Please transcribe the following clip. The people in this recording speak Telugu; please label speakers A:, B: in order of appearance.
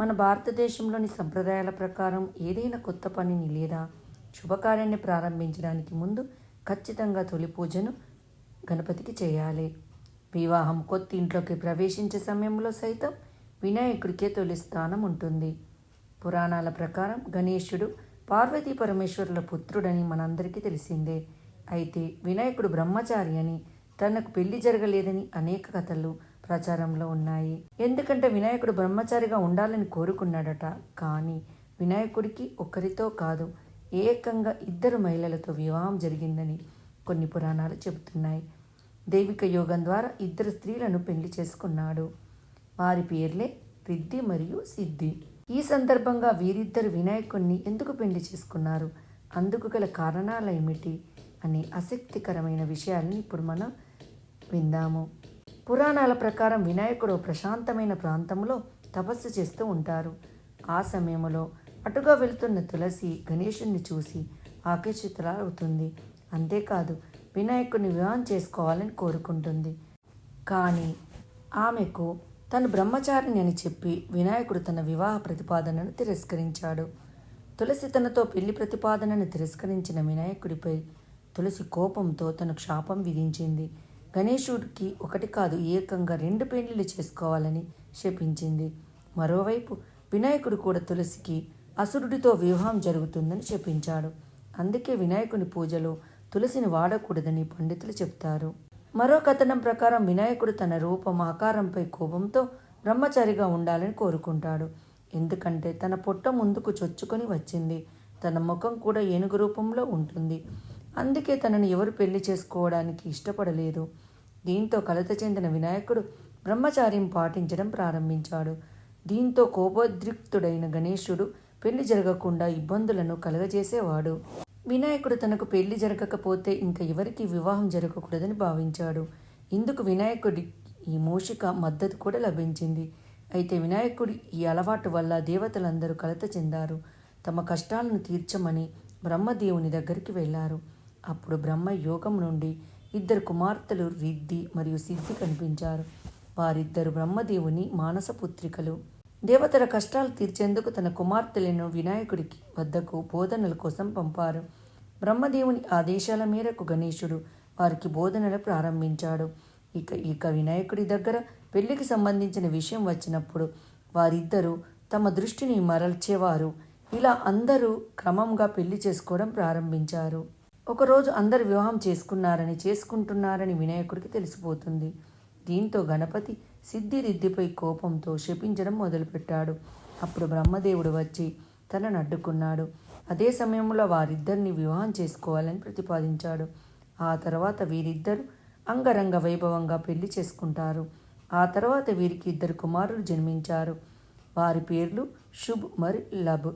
A: మన భారతదేశంలోని సంప్రదాయాల ప్రకారం ఏదైనా కొత్త పనిని లేదా శుభకార్యాన్ని ప్రారంభించడానికి ముందు ఖచ్చితంగా తొలి పూజను గణపతికి చేయాలి. వివాహం కొత్త ఇంట్లోకి ప్రవేశించే సమయంలో సైతం వినాయకుడికే తొలి స్థానం ఉంటుంది. పురాణాల ప్రకారం గణేశుడు పార్వతీ పరమేశ్వరుల పుత్రుడని మనందరికీ తెలిసిందే. అయితే వినాయకుడు బ్రహ్మచారి అని తనకు పెళ్ళి జరగలేదని అనేక కథలు ప్రచారంలో ఉన్నాయి. ఎందుకంటే వినాయకుడు బ్రహ్మచారిగా ఉండాలని కోరుకున్నాడట. కానీ వినాయకుడికి ఒకరితో కాదు ఏకంగా ఇద్దరు మహిళలతో వివాహం జరిగిందని కొన్ని పురాణాలు చెబుతున్నాయి. దైవిక యోగం ద్వారా ఇద్దరు స్త్రీలను పెళ్ళి చేసుకున్నాడు. వారి పేర్లే రిద్ధి మరియు సిద్ధి. ఈ సందర్భంగా వీరిద్దరు వినాయకుడిని ఎందుకు పెళ్ళి చేసుకున్నారు? అందుకు గల కారణాలు ఏమిటి అనే ఆసక్తికరమైన విషయాలను ఇప్పుడు మనం విందాము. పురాణాల ప్రకారం వినాయకుడు ప్రశాంతమైన ప్రాంతంలో తపస్సు చేస్తూ ఉంటారు. ఆ సమయంలో అటుగా వెళుతున్న తులసి గణేషుణ్ణి చూసి ఆకర్షితులవుతుంది. అంతేకాదు వినాయకుడిని వివాహం చేసుకోవాలని కోరుకుంటుంది. కానీ ఆమెకు తను బ్రహ్మచారిని అని చెప్పి వినాయకుడు తన వివాహ ప్రతిపాదనను తిరస్కరించాడు. తులసి తనతో పెళ్ళి ప్రతిపాదనను తిరస్కరించిన వినాయకుడిపై తులసి కోపంతో తను క్షాపం విధించింది. గణేశుడికి ఒకటి కాదు ఏకంగా రెండు పెళ్ళిళ్ళు చేసుకోవాలని శపించింది. మరోవైపు వినాయకుడు కూడా తులసికి అసురుడితో వివాహం జరుగుతుందని చెప్పించాడు అందుకే వినాయకుని పూజలో తులసిని వాడకూడదని పండితులు చెప్తారు. మరో కథనం ప్రకారం వినాయకుడు తన రూపం ఆకారంపై కోపంతో బ్రహ్మచారిగా ఉండాలని కోరుకుంటాడు. ఎందుకంటే తన పొట్ట ముందుకు చొచ్చుకొని వచ్చింది. తన ముఖం కూడా ఏనుగు రూపంలో ఉంటుంది. అందుకే తనను ఎవరు పెళ్ళి చేసుకోవడానికి ఇష్టపడలేదు. దీంతో కలత చెందిన వినాయకుడు బ్రహ్మచార్యం పాటించడం ప్రారంభించాడు. దీంతో కోపోద్రిక్తుడైన గణేశుడు పెళ్ళి జరగకుండా ఇబ్బందులను కలగజేసేవాడు. వినాయకుడు తనకు పెళ్ళి జరగకపోతే ఇంకా ఎవరికి వివాహం జరగకూడదని భావించాడు. ఇందుకు వినాయకుడి ఈ మూషిక మద్దతు కూడా లభించింది. అయితే వినాయకుడి ఈ అలవాటు వల్ల దేవతలందరూ కలత చెందారు. తమ కష్టాలను తీర్చమని బ్రహ్మదేవుని దగ్గరికి వెళ్ళారు అప్పుడు బ్రహ్మ యోగం నుండి ఇద్దరు కుమార్తెలు రిద్ధి మరియు సిద్ధి కనిపించారు. వారిద్దరు బ్రహ్మదేవుని మానస పుత్రికలు. దేవతల కష్టాలు తీర్చేందుకు తన కుమార్తెలను వినాయకుడికి వద్దకు బోధనల కోసం పంపారు. బ్రహ్మదేవుని ఆదేశాల మేరకు గణేశుడు వారికి బోధనలు ప్రారంభించాడు. ఇక ఇక వినాయకుడి దగ్గర పెళ్ళికి సంబంధించిన విషయం వచ్చినప్పుడు వారిద్దరూ తమ దృష్టిని మరల్చేవారు. ఇలా అందరూ క్రమంగా పెళ్ళి చేసుకోవడం ప్రారంభించారు. ఒకరోజు అందరు వివాహం చేసుకున్నారని చేసుకుంటున్నారని వినాయకుడికి తెలిసిపోతుంది. దీంతో గణపతి సిద్ధిరిద్దిపై కోపంతో శపించడం మొదలుపెట్టాడు. అప్పుడు బ్రహ్మదేవుడు వచ్చి తనను అడ్డుకున్నాడు. అదే సమయంలో వారిద్దరిని వివాహం చేసుకోవాలని ప్రతిపాదించాడు. ఆ తర్వాత వీరిద్దరు అంగరంగ వైభవంగా పెళ్ళి చేసుకుంటారు. ఆ తర్వాత వీరికి ఇద్దరు కుమారులు జన్మించారు. వారి పేర్లు శుభ్ మరి లబ్